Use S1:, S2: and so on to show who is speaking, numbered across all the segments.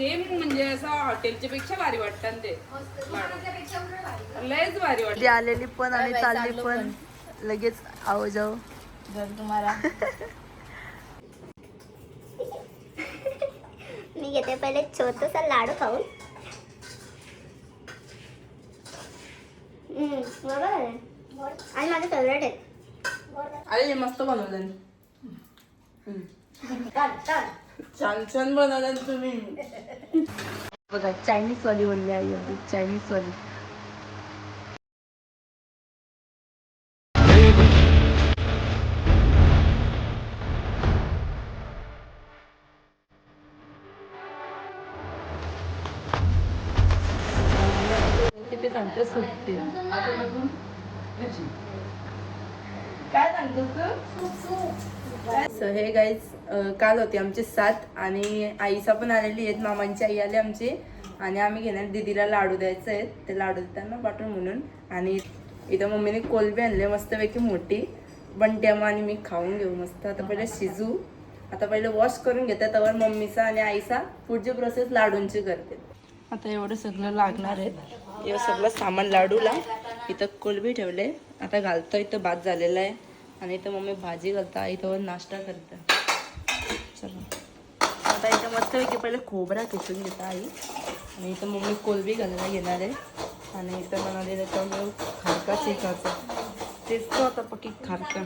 S1: Same म्हणजे असं हॉटेलच्या पेक्षा भारी वाटतं ते. लयच भारी वाटत.
S2: आलेली पण आणि चालली पण. लगेच आव जाऊ.
S3: जर तुम्हाला.
S4: मी घेते पहिले छोटसा लाडू खाऊन. हम्म, बरोबर आहे. आणि माझं फेवरेट आहे.
S1: अरे मस्त बनवलं छान छान बनवलं तुम्ही.
S2: बघा चायनीज वाली बनली आहे चायनीज वाली. ते सांगते सुट्टी
S1: काय सांगतोस तू हे गाईज काल होते आमचे सात आणि आईचा पण आलेली आहेत मामांची आई आली आमची. आणि आम्ही घेणार दीदीला लाडू द्यायचे आहेत. ते लाडू देताना पाठवून म्हणून. आणि इथं मम्मीने कोलबी आणले मस्तपैकी मोठी. बंट्यामा आणि मी खाऊन घेऊ मस्त. आता पहिले शिजू. आता पहिले वॉश करून घेतात त्यावर मम्मीचा आणि आईचा पुढची प्रोसेस लाडूंची करते. आता एवढं सगळं लागणार आहे. हे सगळं सामान लाडूला. इथं कोलबी ठेवले. आता घालतो इथं भात झालेला आहे. आणि इथं मम्मी भाजी घालता इथं नाश्ता करता. चला. आता इथं मस्तपैकी पहिले खोबरा किसून घेता आई. आणि इथं मम्मी कोलबी घालायला घेणार आहे. आणि इथं म्हणाले तर खारका चिकाचा तेच तो आता पक्की खारका.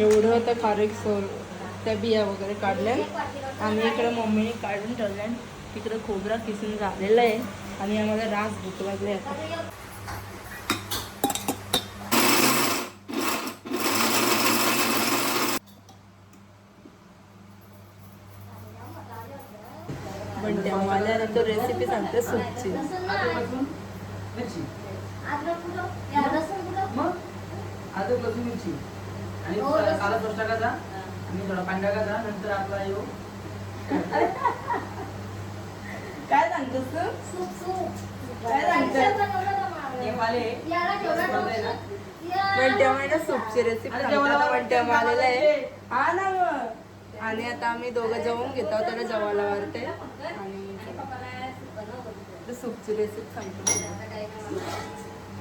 S1: एवढं आता खारीक सोल त्या बिया वगैरे काढल्या आणि इकडं मम्मीने काढून ठेवल्या तिकडं खोबरा किसून झालेला आहे. आणि आम्हाला रास भूक लागले आता. पण त्या आल्यानंतर रेसिपी सांगते सूपची
S5: अद्रक लसूण मिरची. आणि काला दोष टाकायचा आणि थोडा पाणी टाकायचा नंतर आपला येऊ.
S1: काय सांगतोस तू? काय वंट्या सूपची रेसिपी
S5: अरे जेवायला
S1: वंट्या आहे. हा ना आणि आता आम्ही दोघं जेवून घेतो त्याला जेवायला वाढते आणि सूपची रेसिपी सांगतो.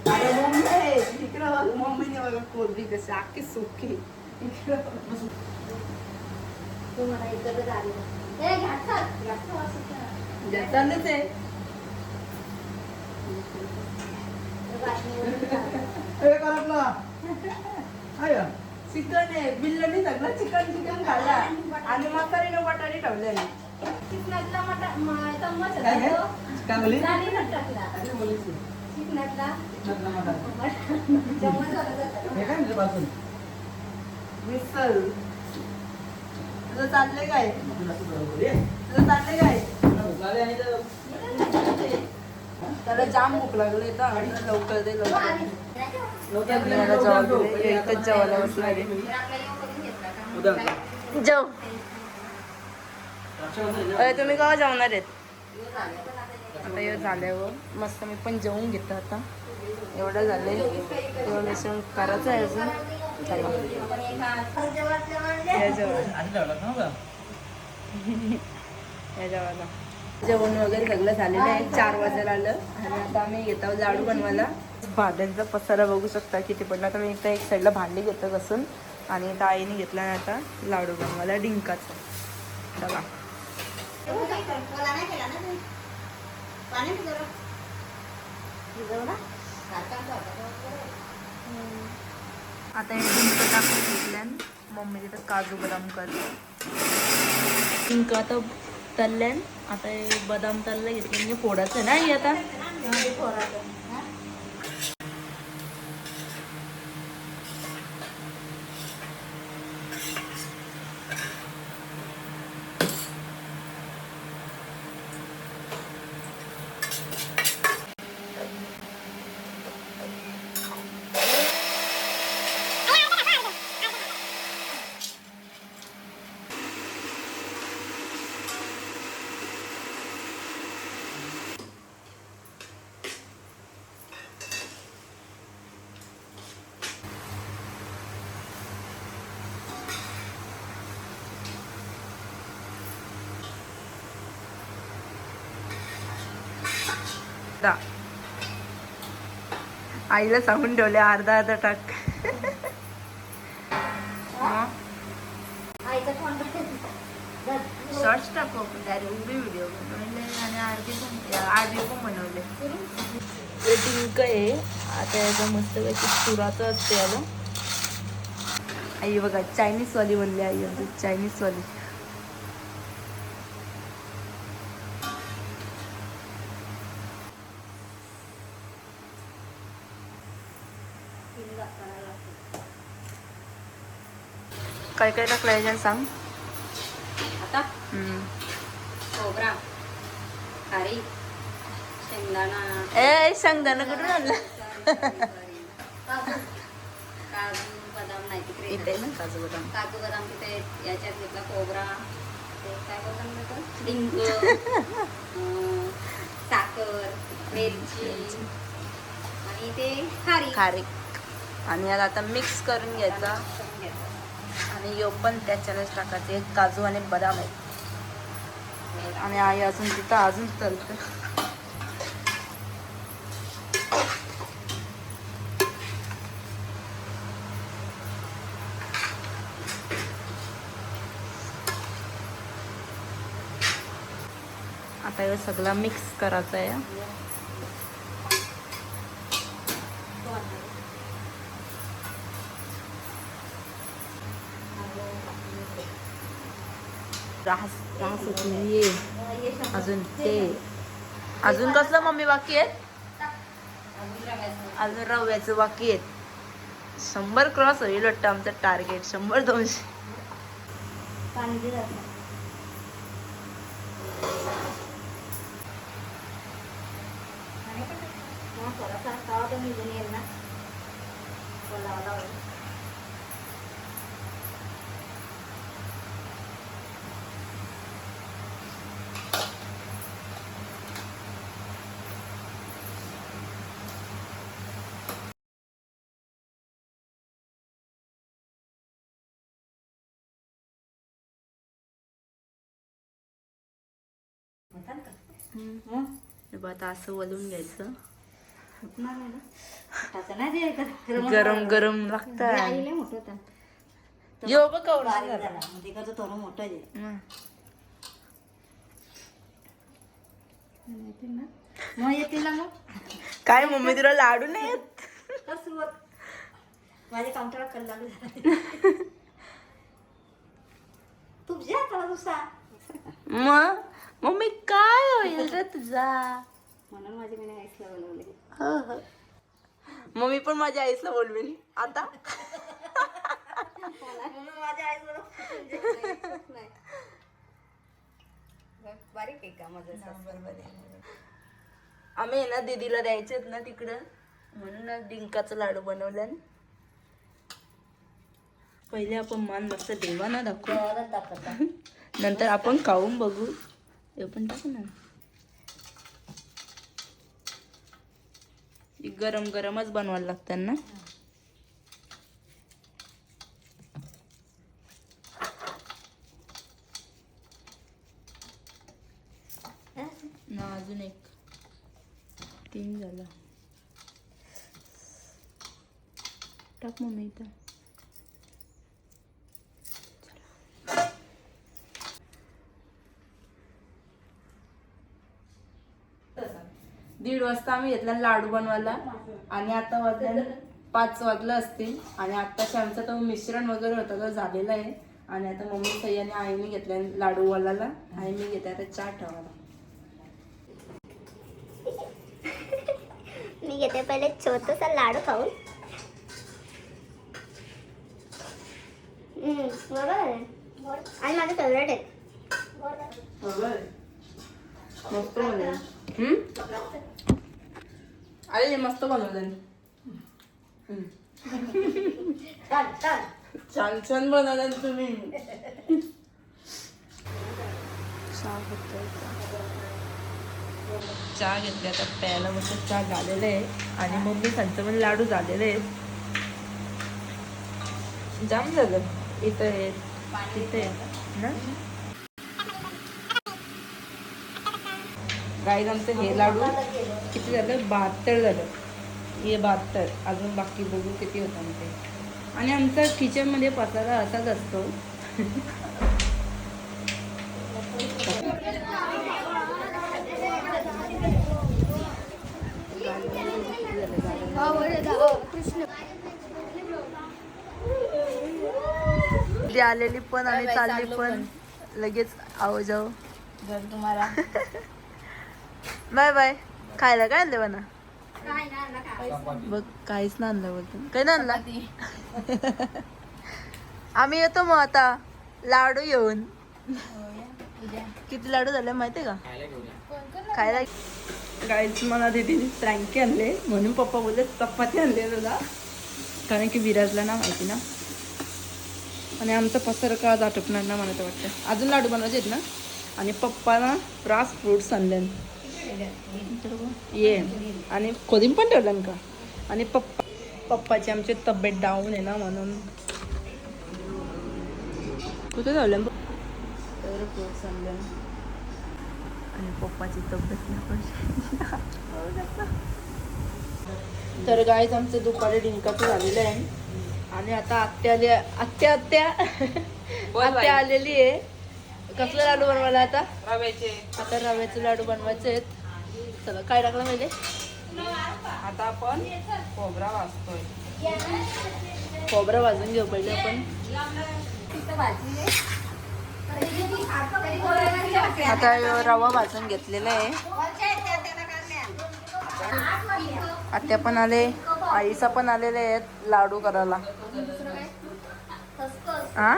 S1: अरे मम्मी इकडं बघ मम्मीने बघा कोरडी कशी अख्खी सुकी इकडं चालूच आहे
S5: ए, करपला. आहे?
S1: चिकन आहे बिल्लनी सगळं चिकन चिकन खाल्ला आणि म्हातारीने बटाटे ठेवले
S5: बोलली? चिकनातला मटार. हे काय म्हणजे
S1: मिसल तुझं चाललंय काय. तुझं चाललंय काय? त्याला जाम भूक लागले तर आणि लवकर दे जेवायला बसणार आहे. तुम्ही केव्हा जेवणार आहेत? आता हे झाल्यावर मस्त मी पण जेवून घेतो आता. एवढं झालंय. एवढं बेसन करायचं आहे अजून. चला. या या जेवायला जेवण वगैरे सगळं झालेलं आहे. चार वाजायला आलं. आणि आता आम्ही घेत आहोत लाडू बनवायला. भांड्यांचा पसारा बघू शकता किती पडला. आता मी एकदा एक साईडला भांडी घेतो कसून आणि आता आईने घेतला ना आता लाडू बनवायला डिंकाचा. चला. आता हे डिंक टाकून घेतल्यान मम्मी तिथं काजू बदाम करते. डिंक आता तळल्यान आता हे बदाम तळलं घेतलं म्हणजे फोडायचं नाही आता. आईला सांगून ठेवले अर्धा अर्धा टाक. शॉर्ट्स टाकू आपण त्यात उभी व्हिडिओ बनवले आणि पण बनवले. ते डिंक आहे. आता याचा मस्त पैकी सुराचं असते याला आई बघा चायनीज वाली बनली आई आमची काय काय टाकलं याच्यात सांग.
S2: आता?
S1: हम्म.
S2: खोबरा खारी शेंगदाणा.
S1: ए शेंगदाणा कुठून आणलं?
S2: काजू बदाम नाही तिकडे.
S1: इथे ना काजू बदाम.
S2: काजू बदाम तिथे याच्यात घेतला खोबरा. ते काय बोलतात साखर मिरची आणि ते खारी.
S1: खारीक आणि याला आता मिक्स करून घ्यायचं. आणि यो पण त्याच्यालाच टाकायचे. एक काजू आणि बदाम आहे आणि आई अजून तिथं अजून चालतं आता हे सगळा मिक्स करायचा आहे रास रास होती ये अजून ते अजून कसलं मम्मी बाकी आहेत?
S2: अजून रव्याचं.
S1: बाकी आहेत. शंभर क्रॉस होईल वाटतं आमचं टार्गेट शंभर दोनशे.
S2: ना.
S1: हे? बघ आता असं वलून घ्यायचं.
S2: गरम
S1: गरम लागतं. यो बघ
S2: तिकडचं थोडं मोठं आहे. येतील ना? मग येतील ना मग?
S1: काय मम्मी तुला लाडू नाही येत?
S2: माझ्या काउंटरला कल्ला झाला तूप जे आता
S1: मग? मम्मी काय होईल रे तुझा?
S2: म्हणून माझी मी आईसला बनवले
S1: हो, हो. मम्मी पण माझ्या आईसला बोलवेल आता?
S2: म्हणून माझ्या आईस बरोबर बारीक आहे का माझं बरोबर
S1: आम्ही ना दीदीला द्यायचे ना तिकडं. म्हणून डिंकाचं लाडू बनवलं पहिले आपण मान मस्त देवाना दाखवू.
S2: दाखवता
S1: नंतर आपण खाऊन बघू. हे पण टाकू ना. गरम गरमच बनवायला लागतात ना ना अजून एक. तीन झाला. टाक मम्मी इथं. दीड वाजता आम्ही घेतला लाडू बनवायला. आणि आता वाजल्या पाच वाजलं असतील. आणि आत्ताशी आमचा तो मिश्रण वगैरे होता तो झालेला आहे. आणि आता मम्मी सह्याने आईने घेतल्या लाडू वालाला. आणि मी घेते आता चहा ठेवायला.
S4: मी घेते पहिले छोटंसं लाडू खाऊन. हम्म, बरोबर आहे. आणि माझं फेवरेट आहे.
S1: मस्त बनवलं हम्म? अरे मस्त बनवलं.
S2: छान छान.
S1: छान छान बनवलं तुम्ही. चहा घेतले आता प्यायला मस्त चहा झालेला आहे. आणि मम्मी सांगतं पण लाडू झालेले आहेत. जाम झालं. इथं आहेत. तिथे ना? गाईज आमचं हे लाडू. किती झालं? बहात्तर झालं. हे बहात्तर. अजून बाकी बघू किती होतं आमचे आणि आमचा किचनमध्ये पसारा असाच असतो. ती आलेली पण आणि चालली पण. लगेच आव. जाऊ
S2: जर तुम्हाला
S1: बाय बाय. खायला काय आणलं म्हणा?
S4: काय ना ना काय
S1: बघ काहीच ना आणलं बोलतो. काही ना आणला? आम्ही येतो मग आता. लाडू घेऊन. किती लाडू झाले माहितीये का? खायला गाईच मला दीदीने फ्रँकी आणले. म्हणून पप्पा बोलले चपाती आणले तुला. कारण की विराजला ना माहिती ना. आणि आमचा पसार का आज आटपणार ना मला तर वाटतं. अजून लाडू बनवायचे आहेत ना? आणि पप्पा ना रास फ्रुट्स आणले. ये. आणि खोदीम पण ठेवलं का? आणि पप्पा पप्पाची आमची तब्येत डाऊन आहे ना म्हणून. कुठे तर आणले आणि पप्पाची तब्येत नाही तर गायच आमचं दुपारी डिंकाचं झालेलं आहे. आणि आता आत्या आली आत्या आत्या आत्या आलेली आहे. कसलं लाडू बनवायला आता?
S5: रव्याचे.
S1: आता रव्याचे लाडू बनवायचे आहेत. चला काय टाकलं पहिले
S5: आता आपण खोबरा वाचतोय.
S1: खोबरं भाजून घेऊ पहिले आपण. आता रवा भाजून घेतलेला आहे. आत्या पण आले आईचा पण आलेले आहेत लाडू करायला. हा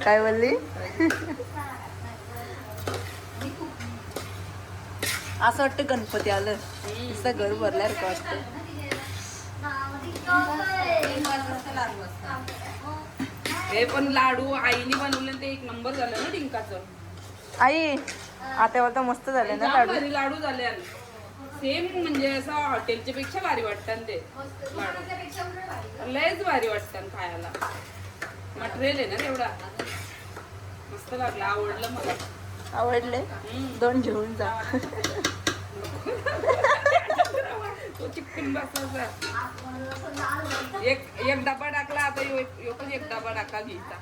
S1: काय बोलली? असं वाटतं गणपती आलं. नुसतं घर भरल्यासारखं वाटतं
S5: हे पण लाडू आईने बनवले ते एक नंबर झालं ना डिंकाचं.
S1: आई आता तर मस्त झाले ना लाडू.
S5: लाडू झाले सेम म्हणजे असं हॉटेलच्या पेक्षा भारी वाटतात ते लाडू. लयच भारी वाटतात खायला. मटेरियल आहे ना तेवढा. मस्त लागलं आवडलं मला.
S1: आवडले दोन घेऊन जा.
S5: एक एक डबा टाकला आता ह्यो एक पण एक डबा टाका घ्यायचा.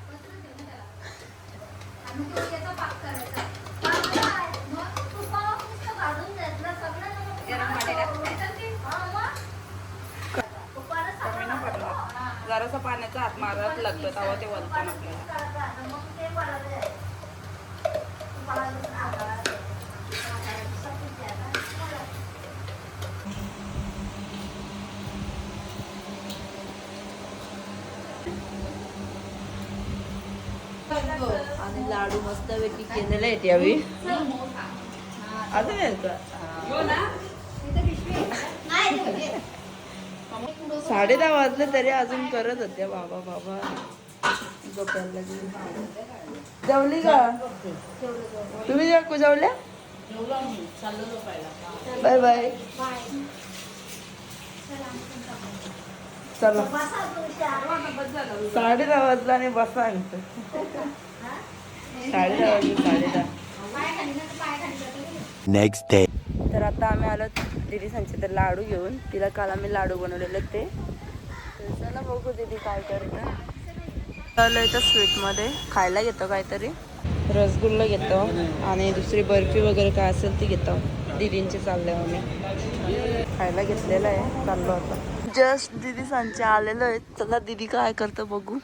S5: जरासा पाण्याचा हात मारत लागतं तेव्हा ते वलतान आपल्याला.
S1: आणि लाडू मस्त पैकी केलेले आहेत यावेळी. अजून साडे दहा वाजले तरी अजून करत होत्या बाबा बाबा. झोपायला. जेवली का? तुम्ही जेव- जेवल्या? Bye bye. चला. साडे दहा वाजला आणि बसा आणतो साडे दहा वाजले साडे दहा
S3: Next day.
S1: तर आता आम्ही आलो दिदी सांगते तर लाडू घेऊन. तिला काल आम्ही लाडू बनवलेले ते. तर चला बघू दिदी काय करतं. चालू इथं स्वीटमध्ये खायला घेतो काहीतरी. रसगुल्ला घेतो आणि दुसरी बर्फी वगैरे काय असेल ती घेतो. दिदींचे चालले आम्ही. खायला घेतलेलं आहे. चाललो आता. जस्ट दिदी सांचे आलेलो आहे चला दिदी काय करतं बघू.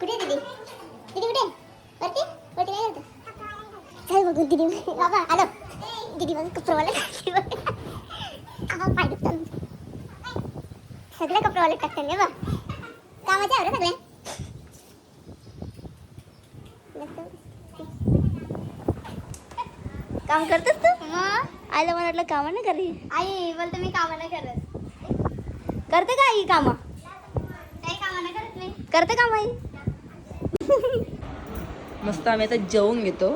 S4: कुठे दीदी? दीदी कुठे वरती? वरती काय करतो? चल बघू दीदी. बाबा आलो. दीदी बघ कपडेवाले कपडेवाले टाकतात रे बा. कामाचे आहे सगळे. काम करतोस तू? आईला मला वाटलं कामं नाही करी आई बोलते मी कामं नाही करत. करते का आई कामं? काही कामं नाही करत मी. करते काम आई?
S1: मस्त आम्ही आता जेवून घेतो.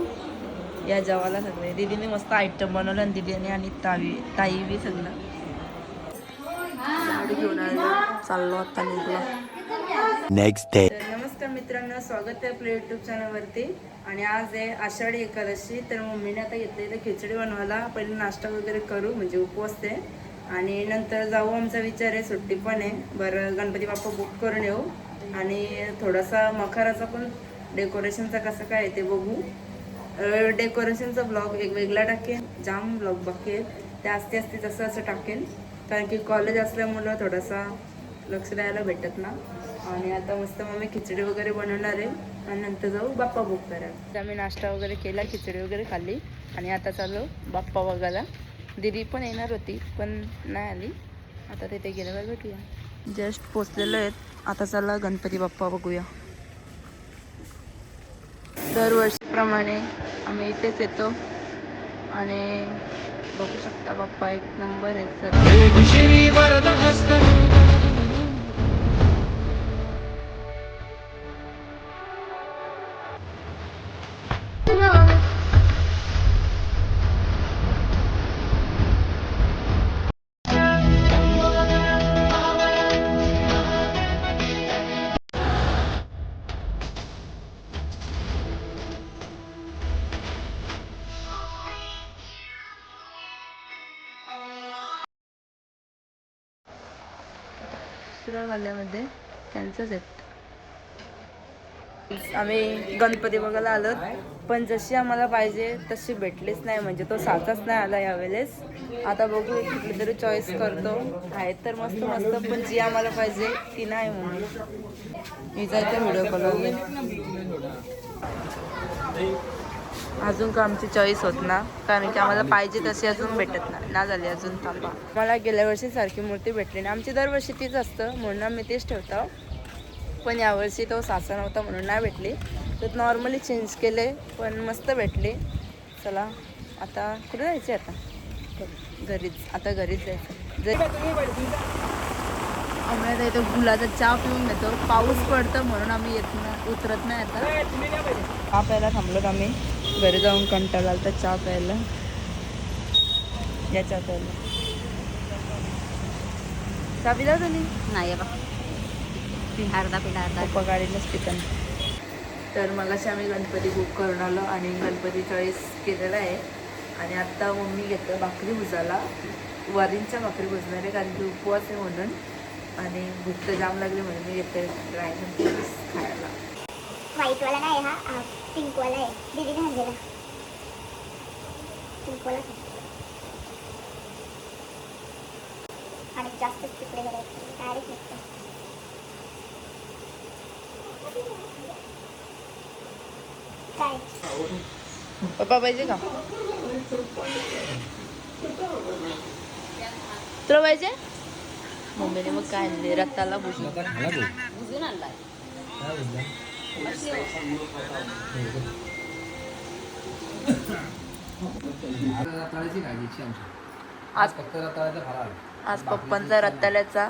S1: या जेवायला सगळे. दीदीने मस्त आयटम बनवलं आणि दीदीने आणि तावी ताई बी सगळं. घेऊन आलो चाललो आता निघलो.
S3: नेक्स्ट
S1: डे नमस्कार मित्रांनो स्वागत आहे आपल्या युट्यूब चॅनलवरती आणि आज आहे आषाढी एकादशी तर मम्मीने आता घेतलेलं खिचडी बनवायला. पहिले नाश्ता वगैरे करू म्हणजे उपवास ते आणि नंतर जाऊ आमचा विचार आहे सुट्टी पण आहे. बरं गणपती बाप्पा बुक करून येऊ. आणि थोडासा मखराचा पण डेकोरेशनचा कसं काय आहे ते बघू. डेकोरेशनचा ब्लॉग एक वेगळा टाकेन. जाम ब्लॉग बाकी ते असते असते तसं असं टाकेन. कारण की कॉलेज असल्यामुळं थोडासा लक्ष द्यायला भेटत ना. आणि आता मस्त मग मी खिचडी वगैरे बनवणार आहे. आणि नंतर जाऊ बाप्पा बुक करायला. आम्ही नाश्ता वगैरे केला खिचडी वगैरे खाल्ली. आणि आता चालू बाप्पा बघायला. दिदी पण येणार होती पण नाही आली. आता तिथे गेल्यावर भेटूया. जस्ट पोचलेलो आहेत. आता चला गणपती बाप्पा बघूया. दरवर्षीप्रमाणे आम्ही इथेच येतो. आणि बघू शकता बाप्पा एक नंबर आहे सर वाल्यामध्ये त्यांचंच आहेत आम्ही गणपती बघायला आलो. पण जशी आम्हाला पाहिजे तशी भेटलीच नाही. म्हणजे तो साचाच नाही आला यावेळेस. आता बघू कुठली तरी चॉईस करतो. आहेत तर मस्त मस्त पण जी आम्हाला पाहिजे ती नाही म्हणून. मी जायचं व्हिडिओ कॉल अजून का आमची चॉईस होत ना? कारण की आम्हाला पाहिजे तशी अजून भेटत नाही. ना झाली अजून थांबा. मला गेल्या वर्षी सारखी मूर्ती भेटली नाही. आमची दरवर्षी तीच असतं म्हणून आम्ही तेच ठेवतो. पण यावर्षी तो सासा नव्हता म्हणून नाही भेटली. तर नॉर्मली चेंज केले पण मस्त भेटली. चला आता कुठे जायचे आता? घरीच आता घरीच जायचं. जर आम्ही आता इथं गुलाचा चहा पिऊन घेतो पाऊस पडतं म्हणून आम्ही येत नाही उतरत नाही आता. चहा प्यायला थांबलो आम्ही. घरी जाऊन कंटाळा आला चहा प्यायला. या चहा प्यायला. चहा पिला तुम्ही?
S2: नाही बा. अर्धा पिला अर्धा.
S1: पप्पा गाडीलाच पिकन तर मगाशी आम्ही गणपती बुक करून आलो आणि गणपती चॉईस केलेला आहे. आणि आत्ता मम्मी घेतं भाकरी भुजाला वरींच्या भाकरी भुजणार आहे कारण की उपवास आहे म्हणून. आणि भूक तर जाम लागली म्हणून मी घेते. पीस खायला.
S4: व्हाईटवाला नाही हा. हा पिंकवाला आहे. दीदीने आणलेला पिंकवाला आणि जास्त तिकडे करायचं डायरेक्ट काय?
S1: पप्पा पाहिजे का? तुला पाहिजे? मम्मीने मग काय आणले? रताला भुजलं.
S2: बुजून
S1: आज आज पप्पांचा रताळ्याचा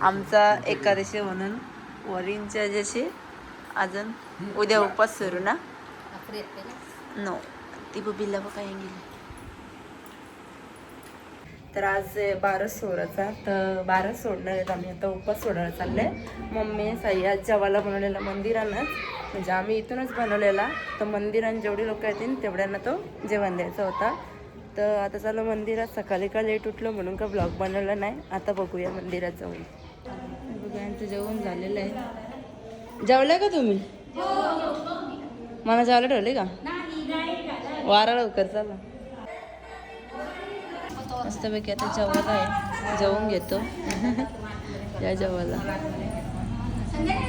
S1: आमचा एकादशी म्हणून वरींच्या जशी अजून उद्या उपवास सुरू ना?
S2: ना
S1: ती बबिला बघ गेली. तर आज आहे बारस सोडायचा तर बारस सोडणार आहेत आम्ही. आता उपवास सोडायला चाललंय. मम्मी साई आज जेवायला बनवलेला मंदिरानंच. म्हणजे आम्ही इथूनच बनवलेला. तर मंदिरात जेवढी लोक येतील तेवढ्यांना तो जेवण द्यायचा होता. तर आता चालू मंदिरात सकाळी का लेट उठलो म्हणून का ब्लॉग बनवला नाही. आता बघूया मंदिरात जाऊन. बघूया यांचं जेवण झालेलं आहे. जेवलं का तुम्ही? मला जेवायला ठेवले का? वारा लवकर चला मस्तपैकी आता जेवण आहे. जेवून घेतो. या जेवायला.